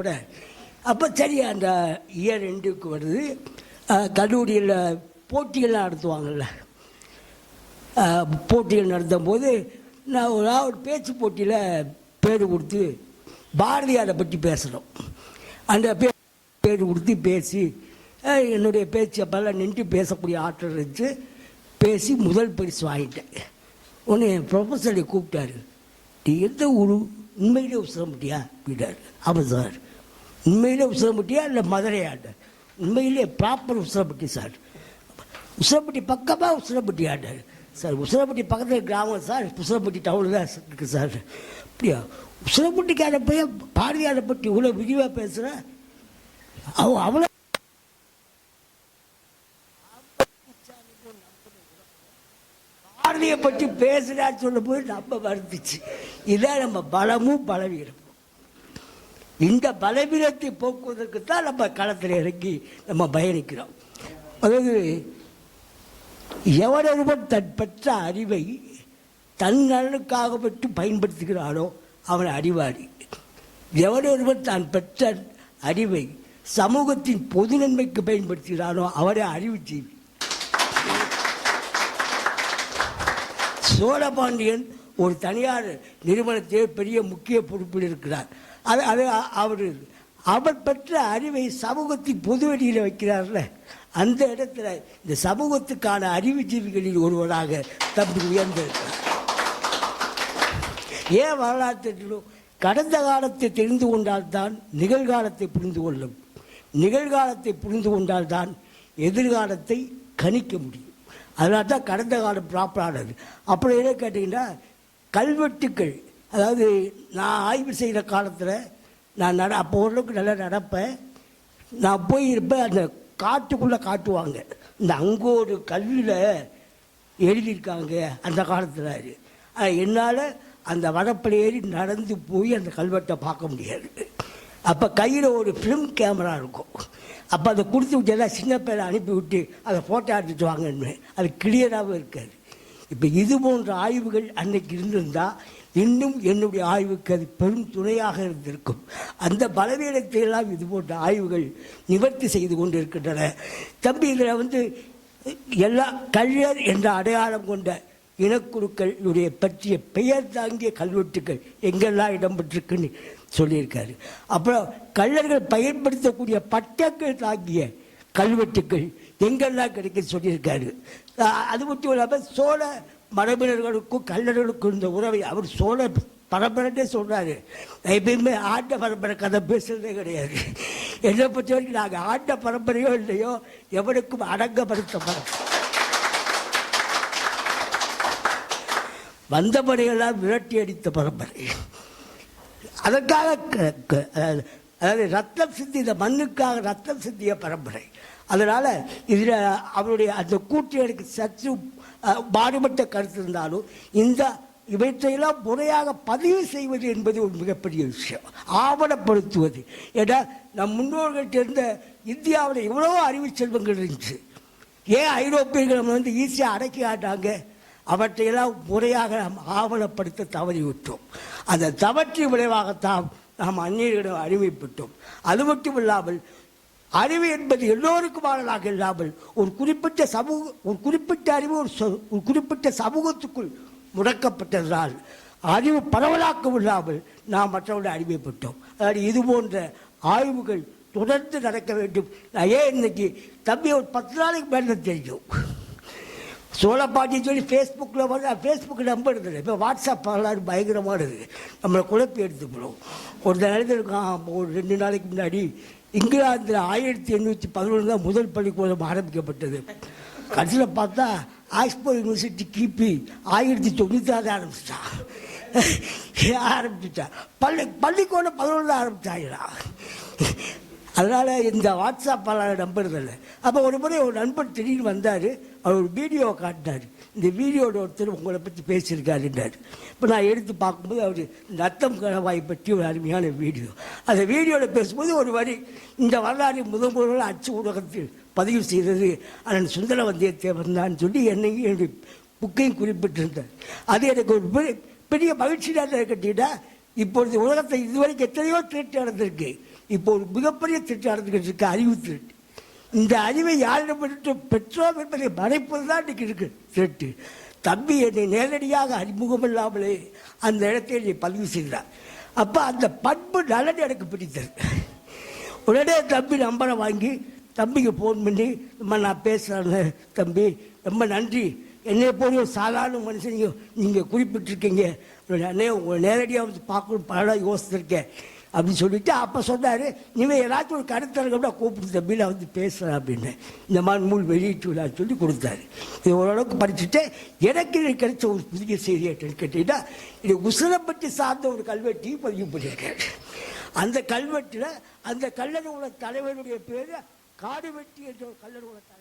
உட்பட அப்போ சரி அந்த இயர் ரெண்டுக்கு வருது. கல்லூரியில் போட்டிகள்லாம் நடத்துவாங்கள்ல போட்டிகள் நடத்தும் போது நான் ஒரு ஒரு பேச்சு போட்டியில் பேர் கொடுத்து பாரதியாரை பற்றி பேசுகிறோம் அந்த பே பேர் கொடுத்து பேசி என்னுடைய பேச்சு அப்போல்லாம் நின்று பேசக்கூடிய ஆற்றல் இருந்துச்சு. பேசி முதல் பரிசு வாங்கிட்டேன். உடனே என் ப்ரொஃபஸரை கூப்பிட்டாரு. நீ எந்த ஊரு? உண்மையிலே முடியா அப்படின்னாரு. ஆமாம் சார். உண்மையிலே உசிரமுட்டியா இல்லை மதுரையாண்டார் உண்மையிலே ப்ராப்பர் உசிரப்பட்டி சார். உசிலப்பட்டி பக்கமாக உசிலப்பட்டி ஆண்டார் சார் உசிலப்பட்டி பக்கத்தில் கிராமம் சார் உசிலப்பட்டி டவுனில் தான் இருக்குது சார். அப்படியா? உசிலப்பட்டிக்கார போய் பாரதியாரை பற்றி இவ்வளோ விரிவாக பேசுகிறேன் அவ அவ்வளோ பாரதியை பற்றி பேசுகிறான்னு சொல்லும் போது நம்ம வருந்துச்சு. இதான் நம்ம பலமும் பலவீனம். இந்த பலவீனத்தை போக்குவதற்கு தான் நம்ம களத்தில் இறங்கி நம்ம பயணிக்கிறோம். அதாவது எவனொருவன் தன் பெற்ற அறிவை தன் நலனுக்காக பெற்று பயன்படுத்துகிறானோ அவன் அறிவாளி. எவனொருவன் தான் பெற்ற அறிவை சமூகத்தின் பொது நன்மைக்கு பயன்படுத்துகிறானோ அவரே அறிவுஜீவி. சோழபாண்டியன் ஒரு தனியார் நிறுவனத்தில் பெரிய முக்கிய பொறுப்பில் இருக்கிறார். அது அது அவர் அவர் பெற்ற அறிவை சமூகத்தின் பொது வெளியில் வைக்கிறார்ல. அந்த இடத்துல இந்த சமூகத்துக்கான அறிவுஜீவிகளில் ஒருவராக தம்பி உயர்ந்திருக்கிறார். ஏன் வரலாற்றிலும் கடந்த காலத்தை தெரிந்து கொண்டால்தான் நிகழ்காலத்தை புரிந்து கொள்ளும். நிகழ்காலத்தை புரிந்து கொண்டால்தான் எதிர்காலத்தை கணிக்க முடியும். அதனால தான் கடந்த காலம் ப்ராப்பரானது அப்புறம் என்ன கேட்டிங்கன்னா கல்வெட்டுக்கள். அதாவது நான் ஆய்வு செய்கிற காலத்தில் நான் நட அப்போ ஓரளவுக்கு நல்லா நடப்பேன். நான் போய் இருப்பேன் அந்த காட்டுக்குள்ளே காட்டுவாங்க. இந்த அங்கோடு கல்வியில் எழுதியிருக்காங்க அந்த காலத்தில் என்னால் அந்த வனப்பில் ஏறி நடந்து போய் அந்த கல்வெட்டை பார்க்க முடியாது. அப்போ கையில் ஒரு ஃபிலிம் கேமரா இருக்கும். அப்போ அதை கொடுத்து விட்டு சின்ன பேரை அனுப்பி விட்டு அதை ஃபோட்டோ எடுத்துட்டு வாங்கன்னு. அது கிளியராகவும் இருக்காது. இப்போ இது போன்ற ஆய்வுகள் அன்னைக்கு இருந்திருந்தால் இன்னும் என்னுடைய ஆய்வுக்கு அது பெரும் துணையாக இருந்திருக்கும். அந்த பலவீனத்தை எல்லாம் இது போன்ற ஆய்வுகள் நிவர்த்தி செய்து கொண்டு இருக்கின்றன தம்பி இதில் வந்து எல்லா கள்ளர் என்ற அடையாளம் கொண்ட இனக்குழுக்களுடைய பற்றிய பெயர் தாங்கிய கல்வெட்டுக்கள் எங்கெல்லாம் இடம்பெற்றிருக்குன்னு சொல்லியிருக்காரு. அப்புறம் கள்ளர்கள் பயன்படுத்தக்கூடிய பட்டங்கள் தாங்கிய கல்வெட்டுக்கள் எங்கெல்லாம் கிடைக்குன்னு சொல்லியிருக்காரு. அது மட்டும் இல்லாமல் சோழ மரபினர்களுக்கும் கல்லர்களுக்கும் இந்த உறவை அவர் சோழ பரம்பரைன்னே சொல்கிறாரு எப்பயுமே ஆண்ட பரம்பரை கதை பேசுறதே கிடையாது. என்னை பொறுத்த வரைக்கும் நாங்கள் ஆண்ட பரம்பரையோ இல்லையோ எவனுக்கும் அடங்கப்படுத்த பரம்பரை வந்தபடியெல்லாம் விரட்டி அடித்த பரம்பரை. அதற்காக க- அதாவது- ரத்தம் சிந்தி இந்த மண்ணுக்காக ரத்தம் சிந்திய பரம்பரை. அதனால் இதில் அவருடைய அந்த கூற்று சற்று மாறுபட்ட கருத்து இருந்தாலும் இந்த இவற்றையெல்லாம் முறையாக பதிவு செய்வது என்பது ஒரு மிகப்பெரிய விஷயம். ஆவணப்படுத்துவது. ஏன்னா நம் முன்னோர்கள்ட்ட இருந்த இந்தியாவில் எவ்வளோ அறிவு செல்வங்கள் இருந்துச்சு. ஏன் ஐரோப்பியர்கள் நம்ம வந்து ஈஸியாக அடக்கி ஆட்டாங்க? அவற்றையெல்லாம் முறையாக நாம் ஆவணப்படுத்த தவறிவிட்டோம். அந்த தவற்றி விளைவாகத்தான் நாம் அந்நியர்களிடம் அடிமைப்பட்டோம். அது மட்டும் இல்லாமல் அறிவு என்பது எல்லோருக்குமானதாக இல்லாமல் ஒரு குறிப்பிட்ட சமூக ஒரு குறிப்பிட்ட அறிவு ஒரு ஒரு குறிப்பிட்ட சமூகத்துக்குள் முடக்கப்பட்டதால் அறிவு பரவலாக்கம் இல்லாமல் நாம் மற்றவர்களை அடிமைப்பட்டோம். அதாவது இது போன்ற ஆய்வுகள் தொடர்ந்து நடக்க வேண்டும். நான் ஏன் இன்னைக்கு தம்பி ஒரு பத்து நாளைக்கு மேலே தெரியும். சோழப்பாட்டின்னு சொல்லி ஃபேஸ்புக்கில் வந்து ஃபேஸ்புக் நம்புறது இப்போ வாட்ஸ்அப் வரலாறு பயங்கரமானது நம்மளை குழப்பி எடுத்துக்கிறோம் ஒரு நேரத்தில் இருக்கான் ஒரு ரெண்டு நாளைக்கு முன்னாடி இங்கிலாந்தில் ஆயிரத்தி எண்ணூற்றி பதினொன்று தான் முதல் பள்ளிக்கூடம் ஆரம்பிக்கப்பட்டது. கடைசியில் பார்த்தா ஆக்ஸ்போர்ட் யூனிவர்சிட்டி கிபி ஆயிரத்தி தொண்ணூற்றி ஆரம்பிச்சிட்டான். ஆரம்பிச்சிட்டான். பள்ளி பள்ளிக்கூடம் பதினொன்று ஆரம்பிச்சாங்களா அதனால் இந்த வாட்ஸ்அப்பால் நம்புறதில்ல. அப்போ ஒரு முறை ஒரு நண்பர் திடீர்னு வந்தார் அவர் ஒரு வீடியோ காட்டினார். இந்த வீடியோட ஒருத்தர் உங்களை பற்றி பேசியிருக்காருன்றார் இப்போ நான் எடுத்து பார்க்கும்போது அவர் நத்தம் கணவாய் பற்றி ஒரு அருமையான வீடியோ அந்த வீடியோவில் பேசும்போது ஒரு வரி இந்த வரலாறு முதல் முதல்ல அச்சு ஊடகத்தில் பதிவு செய்தது அண்ணன் சுந்தர வந்தியத்தேவன் தான் சொல்லி என்னையும் என்னுடைய புக்கையும் குறிப்பிட்டிருந்தார். அது எனக்கு ஒரு பெரிய பெரிய மகிழ்ச்சியாக தான் இப்பொழுது உலகத்தை இதுவரைக்கும் எத்தனையோ திருட்டு நடந்திருக்கு. இப்போ ஒரு மிகப்பெரிய திட்டம் நடந்துகிட்டு இருக்கு அறிவு திருட்டு இந்த அறிவை யாரிடம் பெற்று பெற்றோம் என்பதை மறைப்பது தான் இன்னைக்கு இருக்கு திருட்டு தம்பி என்னை நேரடியாக அறிமுகம் இல்லாமலே அந்த இடத்தை என்னை பதிவு செய்தார். அப்போ அந்த பண்பு நலன் எனக்கு பிடித்தது. உடனே தம்பி நம்பரை வாங்கி தம்பிக்கு ஃபோன் பண்ணி அம்மா நான் பேசுகிறேன் தம்பி. ரொம்ப நன்றி. என்னை போல ஒரு சாதாரண மனுஷன் நீங்கள் நீங்கள் குறிப்பிட்டிருக்கீங்க. அண்ணே உங்களை நேரடியாக வந்து பார்க்கணும் பல யோசிச்சிருக்கேன். அப்படின்னு சொல்லிட்டு அப்போ சொன்னார் நீங்கள் ஏதாச்சும் ஒரு கருத்தரங்கம்னா கூப்பிட்டு தம்பி நான் வந்து பேசுகிறேன் அப்படின்னு. இந்த மாதிரி நூல் வெளியிட்டு சொல்லி கொடுத்தாரு. இது ஓரளவுக்கு படிச்சுட்டு எனக்கு கிடைச்ச ஒரு புதிய செய்தி என்னன்னு கேட்டீங்கன்னா இது உசுரப்பட்டி சார்ந்த ஒரு கல்வெட்டையும் பதிவு பண்ணியிருக்காரு. அந்த கல்வெட்டில் அந்த கல்லணை உள்ள தலைவருடைய பேர் காடுவெட்டி என்ற ஒரு கல்லணை உள்ள தலைவர்